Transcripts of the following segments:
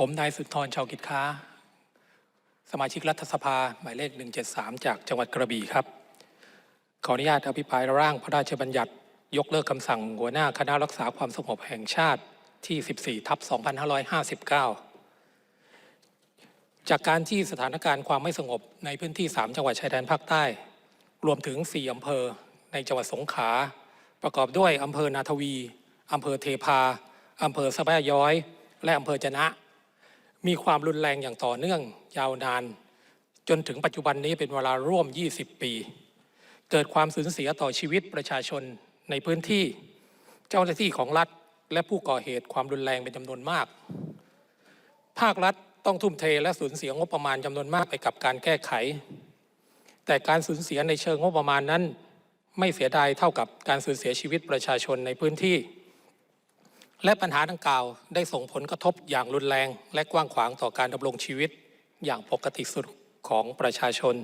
ผมนายสุนทรชาวกิจค้า สมาชิกรัฐสภาหมายเลข 173 จากจังหวัดกระบี่ครับ ขออนุญาตอภิปรายร่างพระราชบัญญัติ ยกเลิกคำสั่งหัวหน้าคณะรักษาความสงบแห่งชาติที่ 14 ทับ 2559 จากการที่สถานการณ์ความไม่สงบในพื้นที่ 3 จังหวัดชายแดนภาคใต้ รวมถึง 4 อำเภอในจังหวัดสงขลาประกอบด้วยอำเภอนาทวี อำเภอเทพา อำเภอสะแบะย้อย และอำเภอจะนะ มีความรุนแรงอย่างต่อเนื่องยาวนาน จนถึงปัจจุบันนี้เป็นเวลาร่วม 20 ปี เกิดความสูญเสียต่อชีวิตประชาชนในพื้นที่ เจ้าหน้าที่ของรัฐ และผู้ก่อเหตุความรุนแรงเป็นจำนวนมาก ภาครัฐต้องทุ่มเทและสูญเสียงบประมาณจำนวนมากไปกับการแก้ไข แต่การสูญเสียในเชิงงบประมาณนั้น ไม่เสียดายเท่ากับการสูญเสียชีวิตประชาชนในพื้นที่ และปัญหาดังกล่าวได้ส่งผลกระทบอย่างรุนแรง และกว้างขวางต่อการดำรงชีวิตอย่างปกติสุดของประชาชน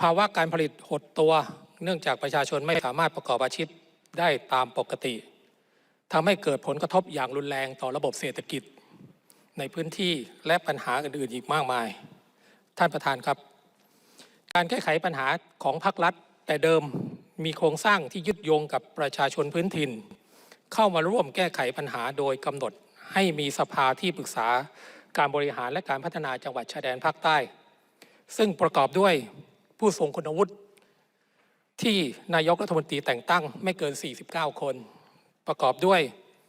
ภาวะการผลิตหดตัว เนื่องจากประชาชนไม่สามารถประกอบอาชีพได้ตามปกติทำให้เกิดผลกระทบอย่างรุนแรงต่อระบบเศรษฐกิจ ในพื้นที่และปัญหาอื่นๆอีกมากมาย ท่านประธานครับ การแก้ไขปัญหาของภาครัฐ แต่เดิมมีโครงสร้างที่ยึดโยงกับประชาชนพื้นถิ่น เข้ามาร่วมแก้ไขปัญหาโดยกำหนดให้มีสภาที่ปรึกษาการบริหารและการพัฒนาจังหวัดชายแดนภาคใต้ ซึ่งประกอบด้วยผู้ทรงคุณวุฒิที่นายกรัฐมนตรีแต่งตั้งไม่เกิน 49 คน ประกอบด้วย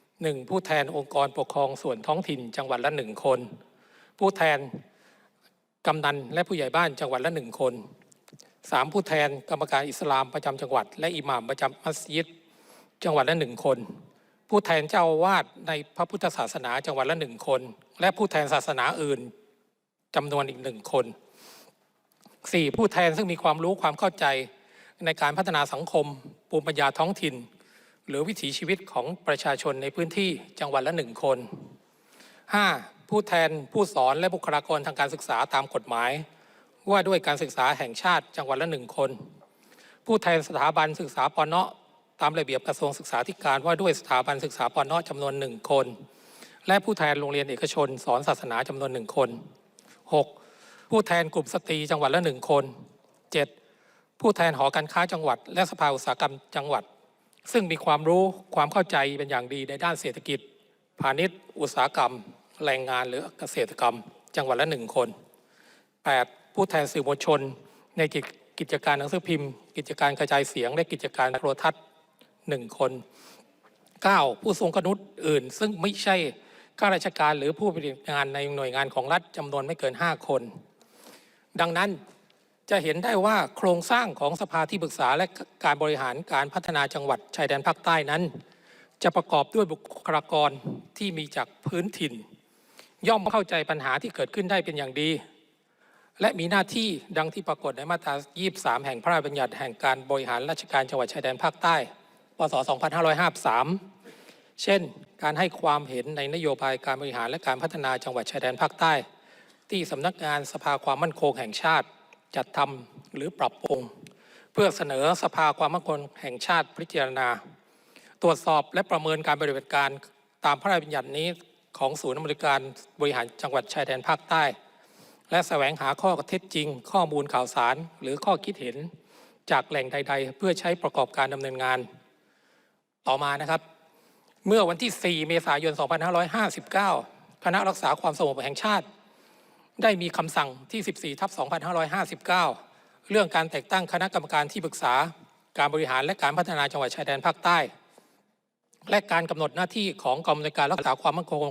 1. ผู้แทนองค์กรปกครองส่วนท้องถิ่นจังหวัดละหนึ่งคน ผู้แทนกำนันและผู้ใหญ่บ้านจังหวัดละหนึ่งคนสามผู้แทนกรรมการอิสลามประจำจังหวัด และอิหม่ามประจำมัสยิดจังหวัดละหนึ่งคน ผู้แทนเจ้าวาสในพระพุทธศาสนาจังหวัดละหนึ่งคน และผู้แทนศาสนาอื่นจำนวนอีกหนึ่งคนสี่ผู้แทนซึ่งมีความรู้ความเข้าใจในการพัฒนาสังคมภูมปัญญาท้องถิ่น หรือวิถีชีวิตของประชาชนในพื้นที่จังหวัดละหนึ่งคน 5. ผู้แทนผู้สอนและบุคลากรทางการศึกษาตามกฎหมาย ว่าด้วยการศึกษาแห่งชาติจังหวัดละหนึ่งคน ผู้แทนสถาบันศึกษาปอนเนาะ ตามระเบียบกระทรวงศึกษาธิการว่าด้วยสถาบันศึกษาปอนเนาะจำนวนหนึ่งคน และผู้แทนโรงเรียนเอกชน สอนศาสนาจำนวนหนึ่งคน 6. ผู้แทนกลุ่มสตรีจังหวัดละหนึ่งคน 7. ผู้แทนหอการค้าจังหวัด และสภาอุตสาหกรรมจังหวัด ซึ่งมีความรู้ความเข้าใจเป็นอย่างดีในด้านเศรษฐกิจ พาณิชย์ อุตสาหกรรม แรงงานหรือเกษตรกรรม จังหวัดละหนึ่งคน 8. ผู้แทนสื่อมวลชน ในกิจการหนังสือพิมพ์ กิจการกระจายเสียงและกิจการโทรทัศน์ หนึ่งคน 9. ผู้ทรงคุณวุฒิอื่น ซึ่งไม่ใช่ข้าราชการหรือผู้ปฏิบัติงานในหน่วยงานของรัฐจำนวนไม่เกิน 5 คน ดังนั้นจะเห็นได้ว่าโครงสร้างของสภาที่ปรึกษาและการบริหารการพัฒนาจังหวัดชายแดนภาคใต้นั้น จะประกอบด้วยบุคลากรที่มีจากพื้นถิ่น ย่อมเข้าใจปัญหาที่เกิดขึ้นได้เป็นอย่างดี และมีหน้าที่ดังที่ปรากฏในมาตรา 23 แห่งพระราชบัญญัติแห่งการบริหารราชการจังหวัดชายแดนภาคใต้ พศ 2553 เช่น การให้ความเห็นในนโยบายการบริหารและการพัฒนาจังหวัดชายแดนภาคใต้ ที่สำนักงานสภาความมั่นคงแห่งชาติ จัดทำหรือปรับปรุงเพื่อเสนอสภาความมั่นคงแห่งชาติพิจารณา ตรวจสอบและประเมินการปฏิบัติการตามพระราชบัญญัตินี้ของศูนย์อำนวยการบริหารจังหวัดชายแดนภาคใต้ และแสวงหาข้อเท็จจริง ข้อมูลข่าวสาร หรือข้อคิดเห็นจากแหล่งใด ๆ เพื่อใช้ประกอบการดำเนินงาน ต่อมานะครับ เมื่อวันที่ 4 เมษายน 2559 คณะรักษาความสงบแห่งชาติ ได้มีคำสั่งที่ 14ทับ2559 เรื่องการแต่งตั้งคณะกรรมการที่ปรึกษาการบริหารและการพัฒนาจังหวัดชายแดนภาคใต้ และการกำหนดหน้าที่ของกองในการรักษาความมั่นคง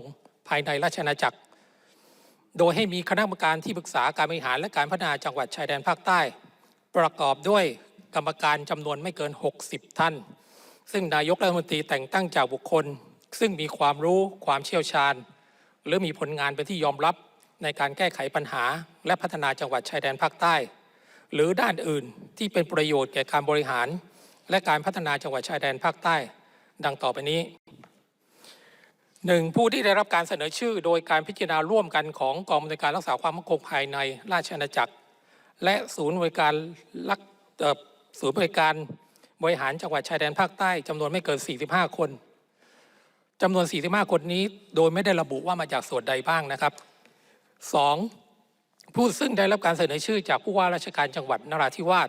ภายในราชอาณาจักร โดยให้มีคณะกรรมการที่ปรึกษาการบริหารและการพัฒนาจังหวัดชายแดนภาคใต้ ประกอบด้วยกรรมการจำนวนไม่เกิน 60 ท่าน ซึ่งนายกรัฐมนตรีแต่งตั้งจากบุคคล ซึ่งมีความรู้ความเชี่ยวชาญ หรือมีผลงานเป็นที่ยอมรับในการแก้ไขปัญหา และพัฒนาจังหวัดชายแดนภาคใต้ หรือด้านอื่นที่เป็นประโยชน์แก่การบริหาร และการพัฒนาจังหวัดชายแดนภาคใต้ ดังต่อไปนี้หนึ่งผู้ที่ได้รับการเสนอชื่อ โดยการพิจารณาร่วมกันของกองบริการรักษาความมั่นคงภายในราชอาณาจักร และศูนย์บริการรักศูนย์บริการ บริหารจังหวัดชายแดนภาคใต้จำนวนไม่เกิน 45 คนจำนวน 45 คนนี้โดยไม่ได้ระบุว่ามาจากส่วนใดบ้างนะครับ 2. ผู้ซึ่งได้รับการเสนอชื่อจากผู้ว่าราชการจังหวัดนราธิวาส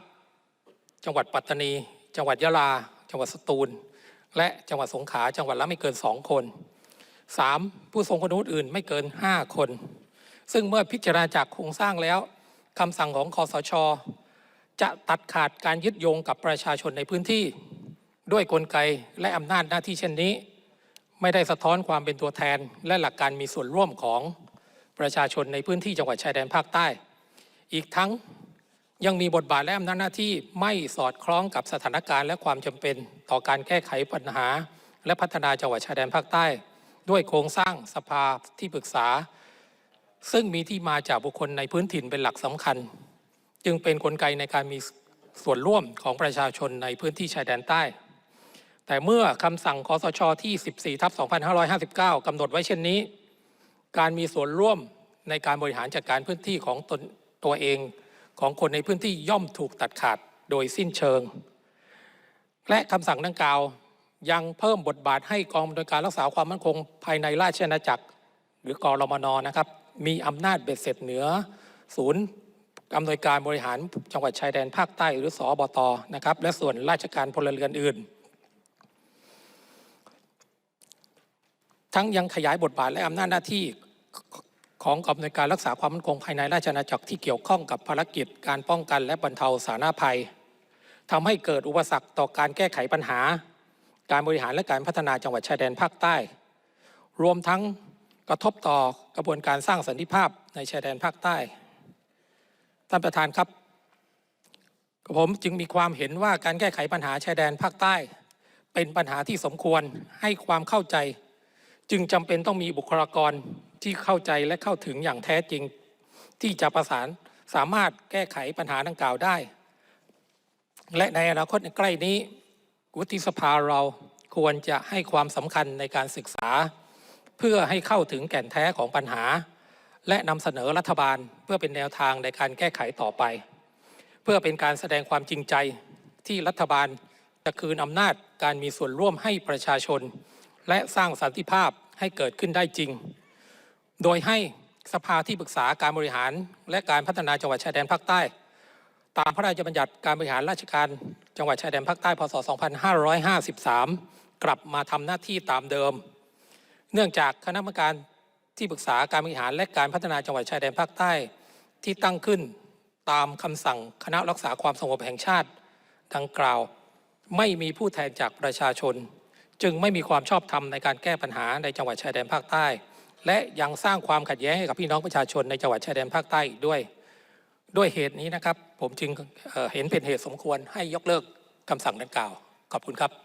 จังหวัดปัตตานี จังหวัดยะลา จังหวัดสตูล และจังหวัดสงขลาจังหวัดละไม่เกิน 2 คน 3. ผู้ทรงคุณวุฒิอื่นไม่เกิน 5 คน ซึ่งเมื่อพิจารณาจากโครงสร้างแล้วคำสั่งของคอสช จะตัดขาดการยึดโยงกับประชาชนในพื้นที่ ด้วยกลไกและอำนาจหน้าที่เช่นนี้ ไม่ได้สะท้อนความเป็นตัวแทน และหลักการมีส่วนร่วมของประชาชนในพื้นที่จังหวัดชายแดนภาคใต้ อีกทั้งยังมีบทบาทและอำนาจหน้าที่ไม่สอดคล้องกับสถานการณ์และความจำเป็นต่อการแก้ไขปัญหา และพัฒนาจังหวัดชายแดนภาคใต้ ด้วยโครงสร้างสภาที่ปรึกษา ซึ่งมีที่มาจากบุคคลในพื้นถิ่นเป็นหลักสำคัญ จึงเป็นนกลไกในการมีส่วนร่วมของประชาชนในพื้นที่ชายแดนใต้ แต่เมื่อคำสั่งคอสชที่ 14ทับ2559กำหนดไว้เช่นนี้ การมีส่วนร่วมในการบริหารจัดการพื้นที่ของตนตัวเองของคนในพื้นที่ย่อมถูกตัดขาดโดยสิ้นเชิง และคำสั่งดังกล่าวยังเพิ่มบทบาทให้กองอำนวยการรักษาความมั่นคงภายในราชอาณาจักร หรือกรมนนะครับ มีอำนาจเบ็ดเสร็จเหนือศูนย์ อำนวยการบริหารจังหวัดชายแดนภาคใต้หรือสอบตนะครับและส่วนราชการพลเรือนอื่น ทั้งยังขยายบทบาทและอำนาจหน้าที่ของกองอำนวยการรักษาความมั่นคงภายในราชอาณาจักรที่เกี่ยวข้องกับภารกิจ การป้องกันและบรรเทาสาธารณภัยทำให้เกิดอุปสรรคต่อการแก้ไขปัญหา การบริหารและการพัฒนาจังหวัดชายแดนภาคใต้ รวมทั้งกระทบต่อกระบวนการสร้างสันติภาพในชายแดนภาคใต้ ท่านประธานครับผมจึงมีความเห็นว่าการแก้ไขปัญหาชายแดนภาคใต้ เป็นปัญหาที่สมควรให้ความเข้าใจ จึงจำเป็นต้องมีบุคลากรที่เข้าใจและเข้าถึงอย่างแท้จริง ที่จะประสานสามารถแก้ไขปัญหาดังกล่าวได้ และในอนาคตใกล้นี้วุฒิสภาเราควรจะให้ความสำคัญในการศึกษา เพื่อให้เข้าถึงแก่นแท้ของปัญหา และนำเสนอรัฐบาลเพื่อเป็นแนวทางในการแก้ไขต่อไป เพื่อเป็นการแสดงความจริงใจที่รัฐบาลจะคืนอำนาจการมีส่วนร่วมให้ประชาชน และสร้างสันติภาพให้เกิดขึ้นได้จริง โดยให้สภาที่ปรึกษาการบริหาร และการพัฒนาจังหวัดชายแดนภาคใต้ ตามพระราชบัญญัติการบริหารราชการจังหวัดชายแดนภาคใต้พศ 2553 กลับมาทำหน้าที่ตามเดิม เนื่องจากคณะกรรมการ ที่ปรึกษาการบริหารและการพัฒนาจังหวัดชายแดนภาคใต้ที่ตั้งขึ้นตามคำสั่งคณะรักษาความสงบแห่งชาติดังกล่าว ไม่มีผู้แทนจากประชาชน จึงไม่มีความชอบธรรมในการแก้ปัญหาในจังหวัดชายแดนภาคใต้ และยังสร้างความขัดแย้งให้กับพี่น้องประชาชนในจังหวัดชายแดนภาคใต้อีกด้วย ด้วยเหตุนี้นะครับ ผมจึงเอ่อเห็นเป็นเหตุสมควรให้ยกเลิกคำสั่งดังกล่าวขอบคุณครับ